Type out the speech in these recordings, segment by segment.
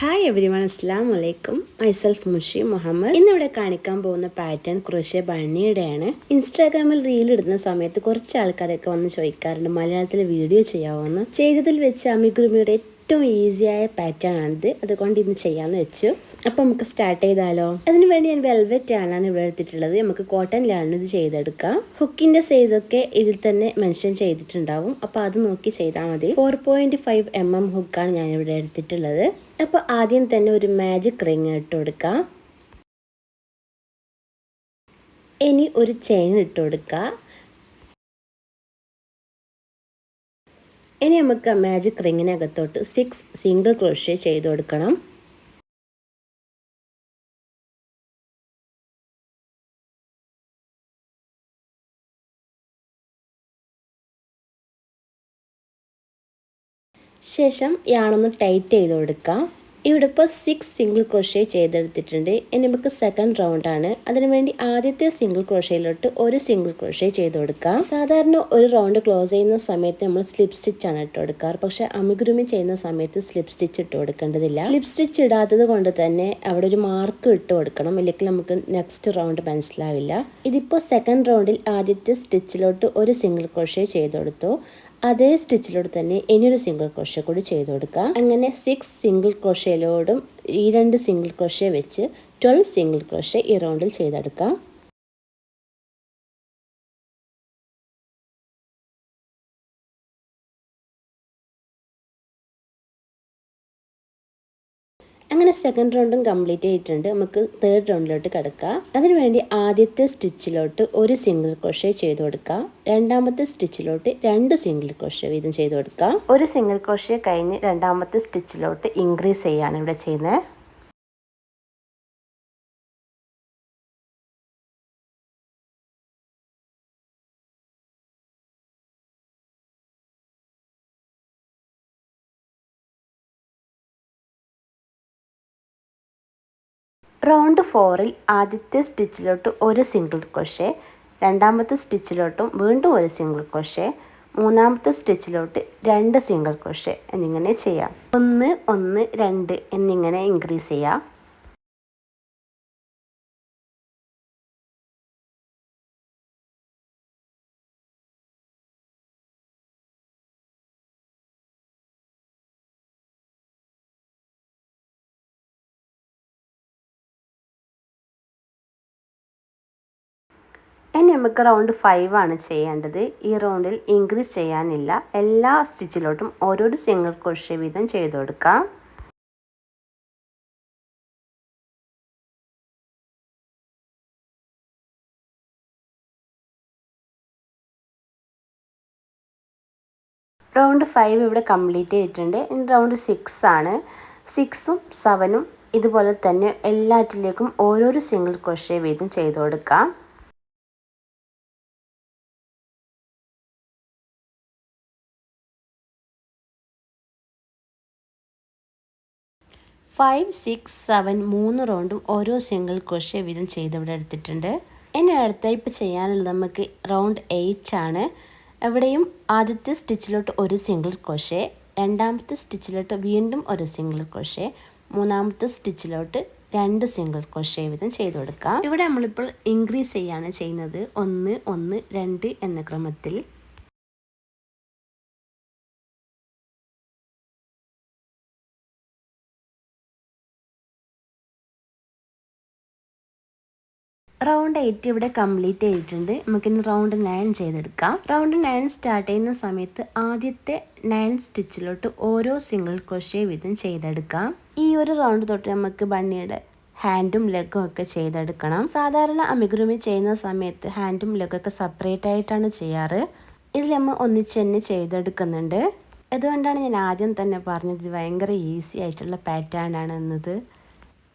Hi every one അസ്ലാം വലൈക്കും myself മുഷി Muhammad ഇന്നിവിടെ കാണിക്കാൻ പോകുന്ന പാറ്റേൺ ക്രോഷ്യ ബണ്ണിയുടെയാണ് ഇൻസ്റ്റാഗ്രാമിൽ റീൽ ഇടുന്ന സമയത്ത് കുറച്ച് ആൾക്കാരൊക്കെ വന്ന് ചോദിക്കാറുണ്ട് മലയാളത്തിൽ വീഡിയോ ചെയ്യാവുന്ന. ചെയ്തതിൽ വെച്ച് അമിഗുരുമിയുടെ ഏറ്റവും ഈസിയായ പാറ്റേൺ ആണിത്. അതുകൊണ്ട് ഇന്ന് ചെയ്യാമെന്ന് വെച്ചു. അപ്പോൾ നമുക്ക് സ്റ്റാർട്ട് ചെയ്താലോ? അതിന് വേണ്ടി ഞാൻ വെൽവെറ്റ് ആണ് ഇവിടെ എടുത്തിട്ടുള്ളത്. നമുക്ക് കോട്ടണിലാണ് ഇത് ചെയ്തെടുക്കാം. ഹുക്കിന്റെ സൈസ് ഒക്കെ ഇതിൽ തന്നെ മെൻഷൻ ചെയ്തിട്ടുണ്ടാവും. അപ്പോൾ അത് നോക്കി ചെയ്താൽ മതി. Four point five M M ഹുക്കാണ് ഞാൻ ഇവിടെ എടുത്തിട്ടുള്ളത്. അപ്പോൾ ആദ്യം തന്നെ ഒരു മാജിക് റിങ് ഇട്ട് കൊടുക്കാം. ഇനി ഒരു ചെയിൻ ഇട്ട് കൊടുക്കുക ഇനി നമുക്ക് മാജിക് റിങ്ങിനകത്തോട്ട് സിക്സ് സിംഗിൾ ക്രോഷ്യ ചെയ്ത് കൊടുക്കണം. ശേഷം യാണൊന്ന് ടൈറ്റ് ചെയ്ത് കൊടുക്കാം. ഇവിടെ ഇപ്പോൾ സിക്സ് സിംഗിൾ ക്രോഷേ ചെയ്തെടുത്തിട്ടുണ്ട്. ഇനി നമുക്ക് സെക്കൻഡ് റൗണ്ടാണ് അതിനുവേണ്ടി ആദ്യത്തെ സിംഗിൾ ക്രോഷയിലോട്ട് ഒരു സിംഗിൾ ക്രോഷേ ചെയ്ത് കൊടുക്കാം. സാധാരണ ഒരു റൗണ്ട് ക്ലോസ് ചെയ്യുന്ന സമയത്ത് നമ്മൾ സ്ലിപ്പ് സ്റ്റിച്ച് ആണ് ഇട്ട് കൊടുക്കാറ്. പക്ഷെ അമിഗ്രൂമി ചെയ്യുന്ന സമയത്ത് സ്ലിപ്പ് സ്റ്റിച്ച് ഇട്ട് കൊടുക്കേണ്ടതില്ല. സ്ലിപ്പ് സ്റ്റിച്ച് ഇടാത്തത് കൊണ്ട് തന്നെ അവിടെ ഒരു മാർക്ക് ഇട്ട് കൊടുക്കണം. ഇല്ലെങ്കിൽ നമുക്ക് നെക്സ്റ്റ് റൗണ്ട് മനസ്സിലാവില്ല. ഇതിപ്പോൾ സെക്കൻഡ് റൗണ്ടിൽ ആദ്യത്തെ സ്റ്റിച്ചിലോട്ട് ഒരു സിംഗിൾ ക്രോഷേ ചെയ്ത് കൊടുത്തു. അതേ സ്റ്റിച്ചിലൂടെ തന്നെ ഇനിയൊരു സിംഗിൾ ക്രോഷ്യ കൂടി ചെയ്ത് കൊടുക്കുക അങ്ങനെ സിക്സ് സിംഗിൾ ക്രോഷ്യയിലോടും ഈ രണ്ട് സിംഗിൾ ക്രോഷ്യ വെച്ച് ട്വൽവ് സിംഗിൾ ക്രോഷ്യ ഈ റൗണ്ടിൽ ചെയ്തെടുക്കാം. അങ്ങനെ സെക്കൻഡ് റൗണ്ടും കംപ്ലീറ്റ് ആയിട്ടുണ്ട്. നമുക്ക് തേർഡ് റൗണ്ടിലോട്ട് കിടക്കാം. അതിനുവേണ്ടി ആദ്യത്തെ സ്റ്റിച്ചിലോട്ട് ഒരു സിംഗിൾ ക്രോഷ ചെയ്ത് കൊടുക്കാം. രണ്ടാമത്തെ സ്റ്റിച്ചിലോട്ട് രണ്ട് സിംഗിൾ ക്രോഷ വീതം ചെയ്ത് കൊടുക്കാം. ഒരു സിംഗിൾ ക്രോഷ്യ കഴിഞ്ഞ് രണ്ടാമത്തെ സ്റ്റിച്ചിലോട്ട് ഇൻക്രീസ് ചെയ്യാണ് ഇവിടെ ചെയ്യുന്നത്. റൗണ്ട് ഫോറിൽ ആദ്യത്തെ സ്റ്റിച്ചിലോട്ട് ഒരു സിംഗിൾ ക്രോഷേ രണ്ടാമത്തെ സ്റ്റിച്ചിലോട്ടും വീണ്ടും ഒരു സിംഗിൾ ക്രോഷേ മൂന്നാമത്തെ സ്റ്റിച്ചിലോട്ട് രണ്ട് സിംഗിൾ ക്രോഷേ എന്നിങ്ങനെ ചെയ്യാം. ഒന്ന് ഒന്ന് രണ്ട് എന്നിങ്ങനെ ഇൻക്രീസ് ചെയ്യാം. നമുക്ക് റൗണ്ട് ഫൈവ് ആണ് ചെയ്യേണ്ടത്. ഈ റൗണ്ടിൽ ഇൻക്രീസ് ചെയ്യാനില്ല. എല്ലാ സ്റ്റിച്ചിലോട്ടും ഓരോരു സിംഗിൾ ക്രോഷ്യ വീതം ചെയ്തു കൊടുക്കാം. റൗണ്ട് ഫൈവ് ഇവിടെ കംപ്ലീറ്റ് ചെയ്തിട്ടുണ്ട്. ഇനി റൗണ്ട് സിക്സ് ആണ്. സിക്സും സെവനും ഇതുപോലെ തന്നെ എല്ലാറ്റിലേക്കും ഓരോരോ സിംഗിൾ ക്രോഷ്യ വീതം ചെയ്തു കൊടുക്കാം. ഫൈവ് സിക്സ് സെവൻ മൂന്ന് റൗണ്ടും ഓരോ സിംഗിൾ ക്രോഷ്യ വീതം ചെയ്ത് ഇവിടെ എടുത്തിട്ടുണ്ട്. ഇനി അടുത്ത ഇപ്പോൾ ചെയ്യാനുള്ളത് നമുക്ക് റൗണ്ട് എയ്റ്റ് ആണ്. എവിടെയും ആദ്യത്തെ സ്റ്റിച്ചിലോട്ട് ഒരു സിംഗിൾ ക്രോഷ്യ രണ്ടാമത്തെ സ്റ്റിച്ചിലോട്ട് വീണ്ടും ഒരു സിംഗിൾ ക്രോഷ്യ മൂന്നാമത്തെ സ്റ്റിച്ചിലോട്ട് രണ്ട് സിംഗിൾ ക്രോഷ്യ വീതം ചെയ്ത് കൊടുക്കാം. ഇവിടെ നമ്മളിപ്പോൾ ഇൻക്രീസ് ചെയ്യാണ് ചെയ്യുന്നത്. ഒന്ന് ഒന്ന് രണ്ട് എന്ന ക്രമത്തിൽ. റൗണ്ട് എയ്റ്റ് ഇവിടെ കംപ്ലീറ്റ് ചെയ്തിട്ടുണ്ട് നമുക്കിനി റൗണ്ട് നയൻ ചെയ്തെടുക്കാം. റൗണ്ട് നയൻ സ്റ്റാർട്ട് ചെയ്യുന്ന സമയത്ത് ആദ്യത്തെ നയൻ സ്റ്റിച്ചിലോട്ട് ഓരോ സിംഗിൾ ക്രോഷേ വീതം ചെയ്തെടുക്കാം. ഈ ഒരു റൗണ്ട് തൊട്ട് നമുക്ക് ബണ്ണിയുടെ ഹാൻഡും ലെഗും ഒക്കെ ചെയ്തെടുക്കണം. സാധാരണ അമിഗ്രൂമി ചെയ്യുന്ന സമയത്ത് ഹാൻഡും ലെഗൊക്കെ സെപ്പറേറ്റ് ആയിട്ടാണ് ചെയ്യാറ്. ഇതിൽ നമ്മൾ ഒന്നിച്ച് തന്നെ ചെയ്തെടുക്കുന്നുണ്ട്. അതുകൊണ്ടാണ് ഞാൻ ആദ്യം തന്നെ പറഞ്ഞത് ഭയങ്കര ഈസി ആയിട്ടുള്ള പാറ്റേൺ ആണ് എന്നത്.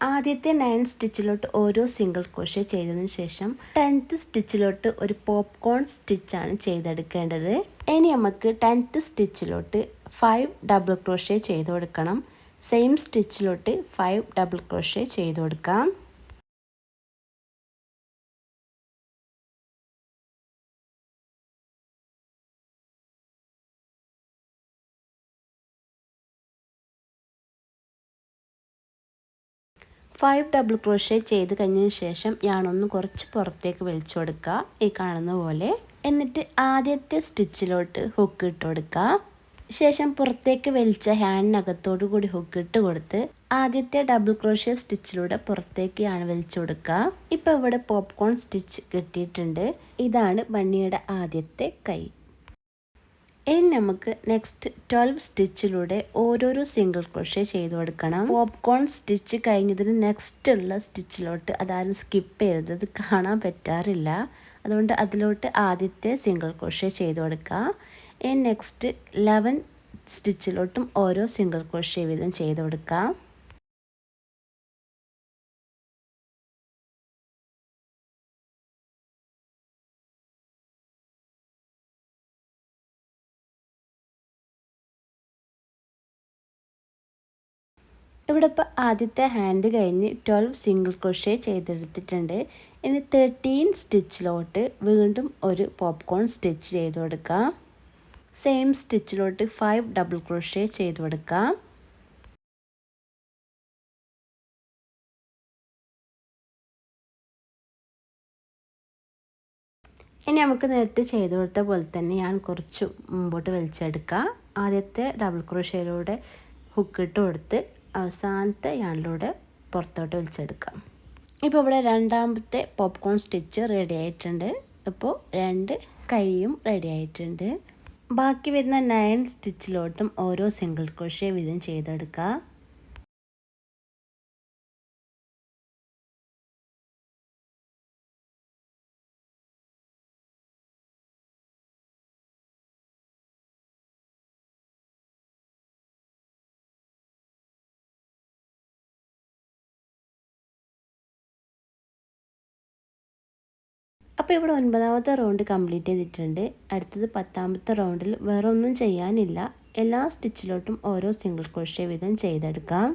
ആദ്യത്തെ നയൻ സ്റ്റിച്ചിലോട്ട് ഓരോ സിംഗിൾ ക്രോഷ്യ ചെയ്തതിന് ശേഷം ടെൻത്ത് സ്റ്റിച്ചിലോട്ട് ഒരു പോപ്കോൺ സ്റ്റിച്ചാണ് ചെയ്തെടുക്കേണ്ടത്. ഇനി നമുക്ക് ടെൻത്ത് സ്റ്റിച്ചിലോട്ട് ഫൈവ് ഡബിൾ ക്രോഷ്യ ചെയ്ത് കൊടുക്കണം. സെയിം സ്റ്റിച്ചിലോട്ട് ഫൈവ് ഡബിൾ ക്രോഷ്യ ചെയ്ത് കൊടുക്കാം. ഫൈവ് ഡബിൾ ക്രോഷേ ചെയ്ത് കഴിഞ്ഞതിന് ശേഷം ഞാനൊന്ന് കുറച്ച് പുറത്തേക്ക് വലിച്ചു കൊടുക്കുക. ഈ കാണുന്ന പോലെ. എന്നിട്ട് ആദ്യത്തെ സ്റ്റിച്ചിലോട്ട് ഹുക്ക് ഇട്ട് കൊടുക്കുക. ശേഷം പുറത്തേക്ക് വലിച്ച ഹാൻഡിനകത്തോടു കൂടി ഹുക്ക് ഇട്ട് കൊടുത്ത് ആദ്യത്തെ ഡബിൾ ക്രോഷ്യ സ്റ്റിച്ചിലൂടെ പുറത്തേക്കാണ് വലിച്ചു കൊടുക്കുക. ഇപ്പൊ ഇവിടെ പോപ്കോൺ സ്റ്റിച്ച് കിട്ടിയിട്ടുണ്ട്. ഇതാണ് ബണ്ണിയുടെ ആദ്യത്തെ കൈ. ഇനി നമുക്ക് നെക്സ്റ്റ് ട്വൽവ് സ്റ്റിച്ചിലൂടെ ഓരോരോ സിംഗിൾ ക്രോഷ്യ ചെയ്ത് കൊടുക്കണം. പോപ്കോൺ സ്റ്റിച്ച് കഴിഞ്ഞതിന് നെക്സ്റ്റ് ഉള്ള സ്റ്റിച്ചിലോട്ട് അതാരും സ്കിപ്പ് ചെയ്തത് കാണാൻ പറ്റാറില്ല. അതുകൊണ്ട് അതിലോട്ട് ആദ്യത്തെ സിംഗിൾ ക്രോഷ്യ ചെയ്ത് കൊടുക്കുക ഇനി നെക്സ്റ്റ് ലെവൻ സ്റ്റിച്ചിലോട്ടും ഓരോ സിംഗിൾ ക്രോഷ്യ വീതം ചെയ്ത് കൊടുക്കാം. ഇവിടെ ഇപ്പോൾ ആദ്യത്തെ ഹാൻഡ് കഴിഞ്ഞ് ട്വൽവ് സിംഗിൾ ക്രോഷേ ചെയ്തെടുത്തിട്ടുണ്ട്. ഇനി തേർട്ടീൻ സ്റ്റിച്ചിലോട്ട് വീണ്ടും ഒരു പോപ്കോൺ സ്റ്റിച്ച് ചെയ്ത് കൊടുക്കാം സെയിം സ്റ്റിച്ചിലോട്ട് ഫൈവ് ഡബിൾ ക്രോഷേ ചെയ്ത് കൊടുക്കാം ഇനി നമുക്ക് നേരത്തെ ചെയ്ത് കൊടുത്ത പോലെ തന്നെ ഞാൻ കുറച്ച് മുമ്പോട്ട് വലിച്ചെടുക്കാം. ആദ്യത്തെ ഡബിൾ ക്രോഷയിലൂടെ ഹുക്കിട്ട് കൊടുത്ത് അവസാനത്തെ യാണിലൂടെ പുറത്തോട്ട് വലിച്ചെടുക്കാം. ഇപ്പോൾ ഇവിടെ രണ്ടാമത്തെ പോപ്കോൺ സ്റ്റിച്ച് റെഡി ആയിട്ടുണ്ട്. ഇപ്പോൾ രണ്ട് കൈയും റെഡി ആയിട്ടുണ്ട്. ബാക്കി വരുന്ന നയൻ സ്റ്റിച്ചിലോട്ടും ഓരോ സിംഗിൾ ക്രോഷ്യ വീതം ചെയ്തെടുക്കുക അപ്പോൾ ഇവിടെ ഒൻപതാമത്തെ റൗണ്ട് കംപ്ലീറ്റ് ചെയ്തിട്ടുണ്ട്. അടുത്തത് പത്താമത്തെ റൗണ്ടിൽ വേറെ ഒന്നും ചെയ്യാനില്ല. എല്ലാ സ്റ്റിച്ചിലോട്ടും ഓരോ സിംഗിൾ ക്രോഷ്യ വീതം ചെയ്തെടുക്കാം.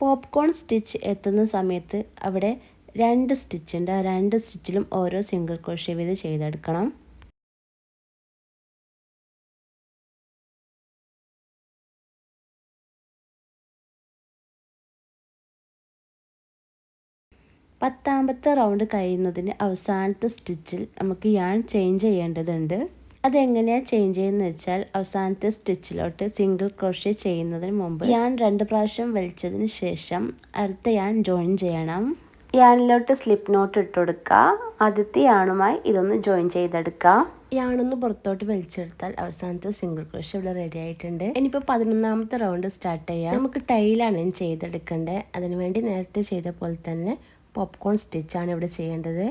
പോപ്കോൺ സ്റ്റിച്ച് എത്തുന്ന സമയത്ത് അവിടെ രണ്ട് സ്റ്റിച്ച് ഉണ്ട്. ആ രണ്ട് സ്റ്റിച്ചിലും ഓരോ സിംഗിൾ ക്രോഷ്യ വീതം ചെയ്തെടുക്കണം. പത്താമത്തെ റൗണ്ട് കഴിയുന്നതിന് അവസാനത്തെ സ്റ്റിച്ചിൽ നമുക്ക് യാൺ ചേഞ്ച് ചെയ്യേണ്ടതുണ്ട്. അതെങ്ങനെയാണ് ചേഞ്ച് ചെയ്യുന്നത് വെച്ചാൽ അവസാനത്തെ സ്റ്റിച്ചിലോട്ട് സിംഗിൾ ക്രോഷ്യ ചെയ്യുന്നതിന് മുമ്പ് യാൺ രണ്ട് പ്രാവശ്യം വലിച്ചതിന് ശേഷം അടുത്ത യാൺ ജോയിൻ ചെയ്യണം. യാണിലോട്ട് സ്ലിപ്പ് നോട്ട് ഇട്ട് കൊടുക്കുക. ആദ്യത്തെ യാണുമായി ഇതൊന്ന് ജോയിൻ ചെയ്തെടുക്കുക. യാണൊന്ന് പുറത്തോട്ട് വലിച്ചെടുത്താൽ അവസാനത്തെ സിംഗിൾ ക്രോഷ്യ ഇവിടെ റെഡി ആയിട്ടുണ്ട്. ഇനിയിപ്പോൾ പതിനൊന്നാമത്തെ റൗണ്ട് സ്റ്റാർട്ട് ചെയ്യാം. നമുക്ക് ടൈലാണ് ചെയ്തെടുക്കേണ്ടത്. അതിനുവേണ്ടി നേരത്തെ ചെയ്ത പോലെ തന്നെ പോപ്കോൺ സ്റ്റിച്ചാണ് ഇവിടെ ചെയ്യേണ്ടത്.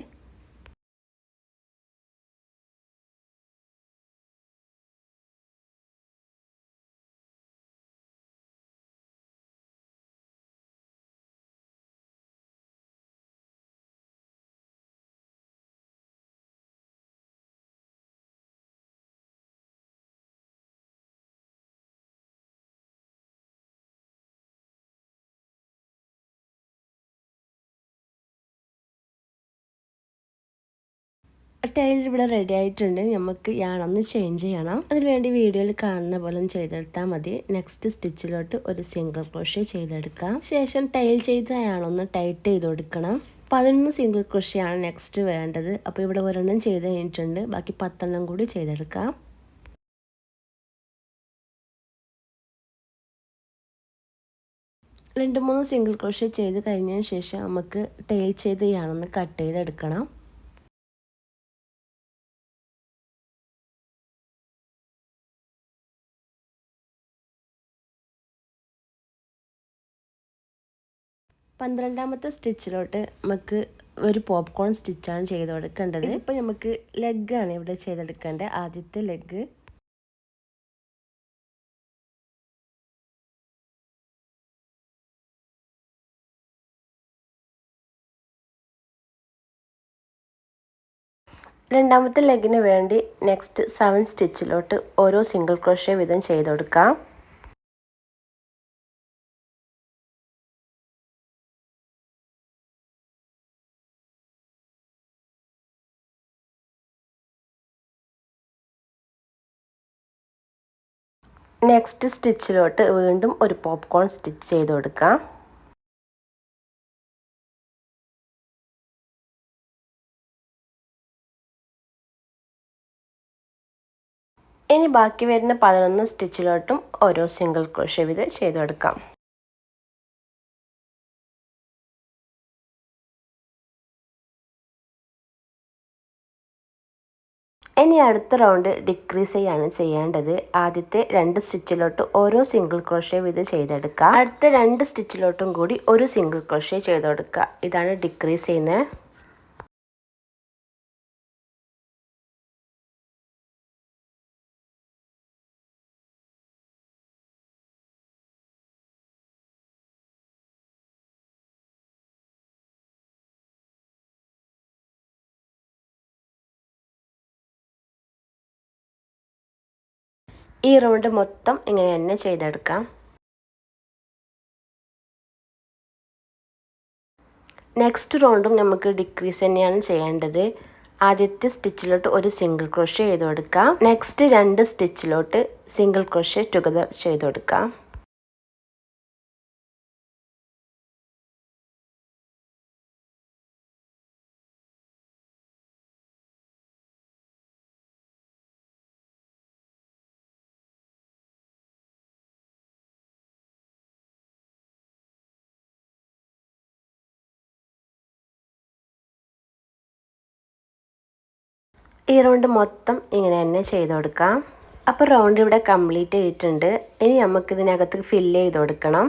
ടൈൽ ഇവിടെ റെഡി ആയിട്ടുണ്ട്. നമുക്ക് യാണൊന്ന് ചേഞ്ച് ചെയ്യണം. അതിനുവേണ്ടി വീഡിയോയിൽ കാണുന്ന പോലെ ചെയ്തെടുത്താൽ മതി. നെക്സ്റ്റ് സ്റ്റിച്ചിലോട്ട് ഒരു സിംഗിൾ ക്രോഷ്യ ചെയ്തെടുക്കാം. ശേഷം ടൈൽ ചെയ്ത് യാണൊന്ന് ടൈറ്റ് ചെയ്ത് കൊടുക്കണം. പതിനൊന്ന് സിംഗിൾ ക്രോഷ്യയാണ് നെക്സ്റ്റ് വേണ്ടത്. അപ്പോൾ ഇവിടെ ഒരെണ്ണം ചെയ്ത് കഴിഞ്ഞിട്ടുണ്ട്. ബാക്കി പത്തെണ്ണം കൂടി ചെയ്തെടുക്കാം. രണ്ട് മൂന്ന് സിംഗിൾ ക്രോഷ്യ ചെയ്ത് കഴിഞ്ഞതിന് ശേഷം നമുക്ക് ടൈൽ ചെയ്ത് യാണൊന്ന് കട്ട് ചെയ്തെടുക്കണം. പന്ത്രണ്ടാമത്തെ സ്റ്റിച്ചിലോട്ട് നമുക്ക് ഒരു പോപ്കോൺ സ്റ്റിച്ചാണ് ചെയ്ത് കൊടുക്കേണ്ടത്. ഇപ്പോൾ നമുക്ക് ലെഗാണ് ഇവിടെ ചെയ്തെടുക്കേണ്ടത്. ആദ്യത്തെ ലെഗ് രണ്ടാമത്തെ ലെഗിന് വേണ്ടി നെക്സ്റ്റ് സെവൻ സ്റ്റിച്ചിലോട്ട് ഓരോ സിംഗിൾ ക്രോഷ്യ വീതം ചെയ്ത് കൊടുക്കാം. നെക്സ്റ്റ് സ്റ്റിച്ചിലോട്ട് വീണ്ടും ഒരു പോപ്കോൺ സ്റ്റിച്ച് ചെയ്ത് കൊടുക്കാം. ഇനി ബാക്കി വരുന്ന പതിനൊന്ന് സ്റ്റിച്ചിലോട്ടും ഓരോ സിംഗിൾ ക്രോഷ്യ ചെയ്തു ചെയ്ത് ഇനി അടുത്ത റൗണ്ട് ഡിക്രീസ് ചെയ്യാണ് ചെയ്യേണ്ടത്. ആദ്യത്തെ രണ്ട് സ്റ്റിച്ചിലോട്ട് ഓരോ സിംഗിൾ ക്രോഷേ വീത് ചെയ്തെടുക്കുക അടുത്ത രണ്ട് സ്റ്റിച്ചിലോട്ടും കൂടി ഒരു സിംഗിൾ ക്രോഷേ ചെയ്ത് കൊടുക്കുക ഇതാണ് ഡിക്രീസ് ചെയ്യുന്നത്. ഈ റൗണ്ട് മൊത്തം ഇങ്ങനെ തന്നെ ചെയ്തെടുക്കാം. നെക്സ്റ്റ് റൗണ്ടും നമുക്ക് ഡിക്രീസ് തന്നെയാണ് ചെയ്യേണ്ടത്. ആദ്യത്തെ സ്റ്റിച്ചിലോട്ട് ഒരു സിംഗിൾ ക്രോഷ്യ ചെയ്ത് കൊടുക്കാം. നെക്സ്റ്റ് രണ്ട് സ്റ്റിച്ചിലോട്ട് സിംഗിൾ ക്രോഷ്യ ടുഗദർ ചെയ്ത് കൊടുക്കാം. ഈ റൗണ്ട് മൊത്തം ഇങ്ങനെ തന്നെ ചെയ്ത് കൊടുക്കാം. അപ്പോൾ റൗണ്ട് ഇവിടെ കംപ്ലീറ്റ് ചെയ്തിട്ടുണ്ട് ഇനി നമുക്ക് ഇതിനകത്ത് ഫില്ല് ചെയ്ത് കൊടുക്കണം.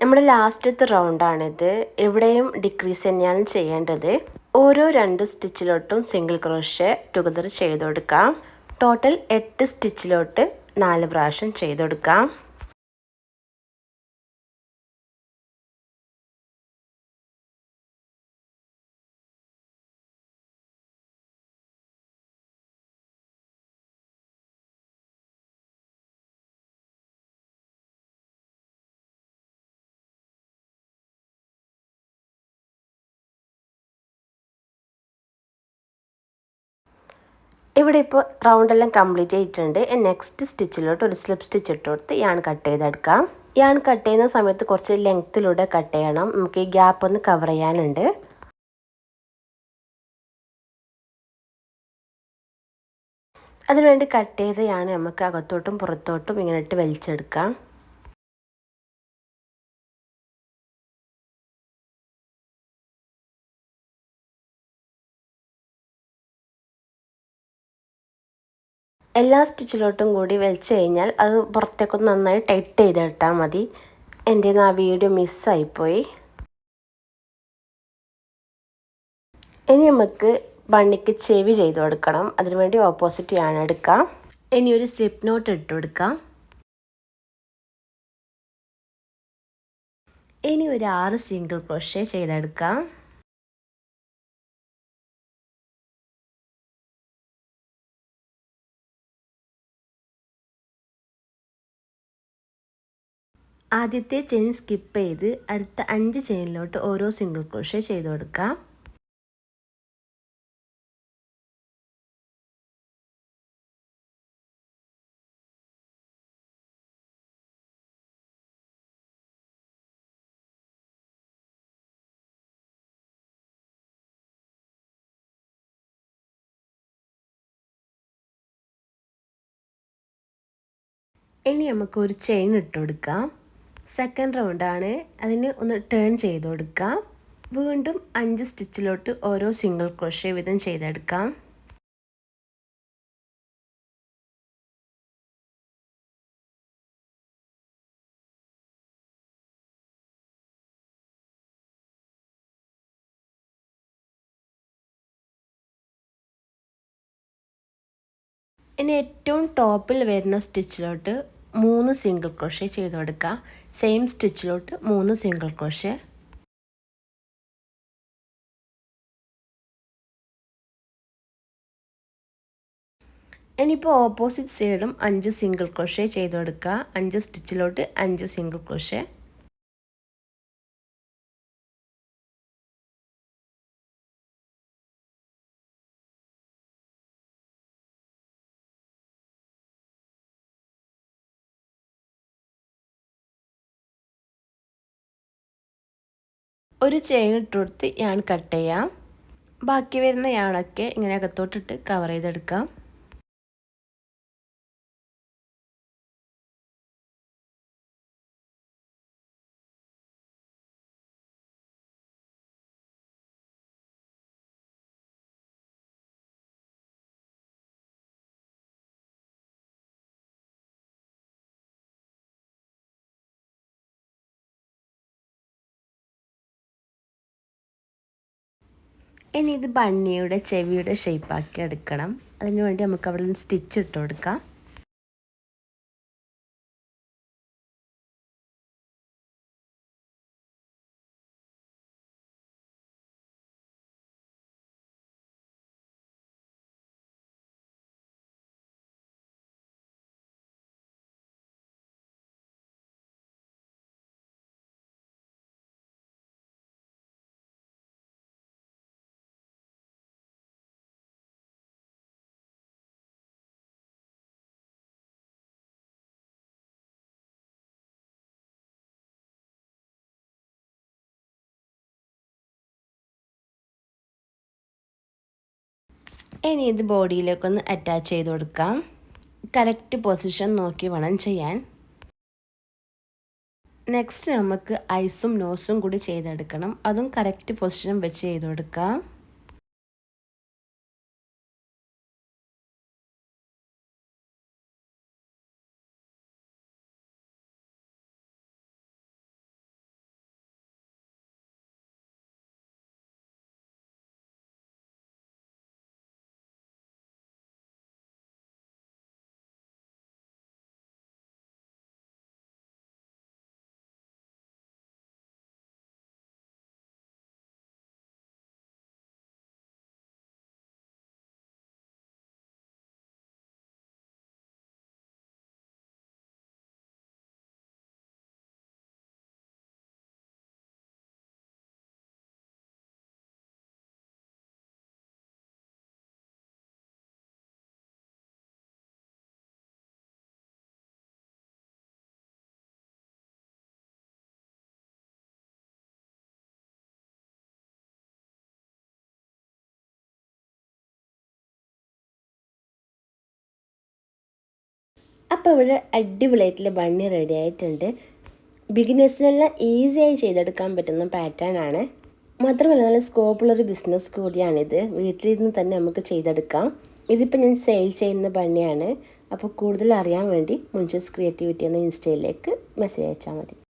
നമ്മുടെ ലാസ്റ്റത്തെ റൗണ്ടാണിത്. എവിടെയും ഡിക്രീസ് തന്നെയാണ് ചെയ്യേണ്ടത്. ഓരോ രണ്ട് സ്റ്റിച്ചിലോട്ടും സിംഗിൾ ക്രോഷ്യ ടുഗദർ ചെയ്ത് കൊടുക്കാം. ടോട്ടൽ എട്ട് സ്റ്റിച്ചിലോട്ട് നാല് പ്രാവശ്യം ചെയ്ത് കൊടുക്കാം. ഇവിടെ ഇപ്പോൾ റൗണ്ടെല്ലാം കംപ്ലീറ്റ് ആയിട്ടുണ്ട്. നെക്സ്റ്റ് സ്റ്റിച്ചിലോട്ട് ഒരു സ്ലിപ്പ് സ്റ്റിച്ച് ഇട്ട് കൊടുത്ത് യാൺ കട്ട് ചെയ്തെടുക്കാം. യാൺ കട്ട് ചെയ്യുന്ന സമയത്ത് കുറച്ച് ലെങ്ത്തിലൂടെ കട്ട് ചെയ്യണം. നമുക്ക് ഈ ഗ്യാപ്പ് ഒന്ന് കവർ ചെയ്യാനുണ്ട്. അതിനുവേണ്ടി കട്ട് ചെയ്തയാണ് നമുക്ക് അകത്തോട്ടും പുറത്തോട്ടും ഇങ്ങനെ ഇട്ട് വലിച്ചെടുക്കാം. എല്ലാ സ്റ്റിച്ചിലോട്ടും കൂടി വലിച്ചു കഴിഞ്ഞാൽ അത് പുറത്തേക്കൊന്ന് നന്നായി ടൈറ്റ് ചെയ്തെടുത്താൽ മതി. എന്റെ ആ വീഡിയോ മിസ്സായിപ്പോയി. ഇനി നമുക്ക് ബണ്ണിക്ക് ചെവി ചെയ്ത് കൊടുക്കണം. അതിനുവേണ്ടി ഓപ്പോസിറ്റ് ആണ് എടുക്കാം. ഇനി ഒരു സ്ലിപ്പ് നോട്ട് ഇട്ട് കൊടുക്കാം. ഇനി ഒരു ആറ് സിംഗിൾ ക്രോഷേ ചെയ്തെടുക്കാം. ആദ്യത്തെ ചെയിൻ സ്കിപ്പ് ചെയ്ത് അടുത്ത അഞ്ച് ചെയിനിലോട്ട് ഓരോ സിംഗിൾ ക്രോഷേ ചെയ്ത് കൊടുക്കാം. ഇനി നമുക്ക് ഒരു ചെയിൻ ഇട്ട് കൊടുക്കാം. സെക്കൻഡ് റൗണ്ടാണ് അതിന് ഒന്ന് ടേൺ ചെയ്ത് കൊടുക്കാം. വീണ്ടും അഞ്ച് സ്റ്റിച്ചിലോട്ട് ഓരോ സിംഗിൾ ക്രോഷേ വീതം ചെയ്തെടുക്കാം. ഇനി ഏറ്റവും ടോപ്പിൽ വരുന്ന സ്റ്റിച്ചിലോട്ട് മൂന്ന് സിംഗിൾ ക്രോഷേ ചെയ്ത് കൊടുക്കുക സെയിം സ്റ്റിച്ചിലോട്ട് മൂന്ന് സിംഗിൾ ക്രോഷേ ഇനിയിപ്പോൾ ഓപ്പോസിറ്റ് സൈഡും അഞ്ച് സിംഗിൾ ക്രോഷേ ചെയ്ത് കൊടുക്കുക അഞ്ച് സ്റ്റിച്ചിലോട്ട് അഞ്ച് സിംഗിൾ ക്രോഷേ ഒരു ചെയിൻ ഇട്ട് കൊടുത്ത് ഞാൻ കട്ട് ചെയ്യാം. ബാക്കി വരുന്ന യാണൊക്കെ ഇങ്ങനെ അകത്തോട്ടിട്ട് കവർ ചെയ്തെടുക്കാം. ഇനി ഇത് ബണ്ണിയുടെ ചെവിയുടെ ഷേപ്പാക്കി എടുക്കണം. അതിന് വേണ്ടി നമുക്ക് അവിടെ സ്റ്റിച്ച് ഇട്ട് കൊടുക്കാം. ഇനി ഇത് ബോഡിയിലേക്കൊന്ന് അറ്റാച്ച് ചെയ്ത് കൊടുക്കാം. കറക്റ്റ് പൊസിഷൻ നോക്കി വേണം ചെയ്യാൻ. നെക്സ്റ്റ് നമുക്ക് ഐസും നോസും കൂടി ചെയ്തെടുക്കണം. അതും കറക്റ്റ് പൊസിഷൻ വെച്ച് ചെയ്ത് കൊടുക്കാം. അപ്പോൾ ഇവിടെ അടിപൊളിയായിട്ടുള്ള ബണ്ണി റെഡി ആയിട്ടുണ്ട്. ബിഗിനേഴ്സിനെല്ലാം ഈസിയായി ചെയ്തെടുക്കാൻ പറ്റുന്ന പാറ്റേൺ ആണ്. മാത്രമല്ല നല്ല സ്കോപ്പുള്ളൊരു ബിസിനസ് കൂടിയാണിത്. വീട്ടിലിരുന്ന് തന്നെ നമുക്ക് ചെയ്തെടുക്കാം. ഇതിപ്പോൾ ഞാൻ സെയിൽ ചെയ്യുന്ന ബണ്ണിയാണ്. അപ്പോൾ കൂടുതൽ അറിയാൻ വേണ്ടി മുൻഷസ് ക്രിയേറ്റിവിറ്റി എന്ന ഇൻസ്റ്റയിലേക്ക് മെസ്സേജ് അയച്ചാൽ മതി.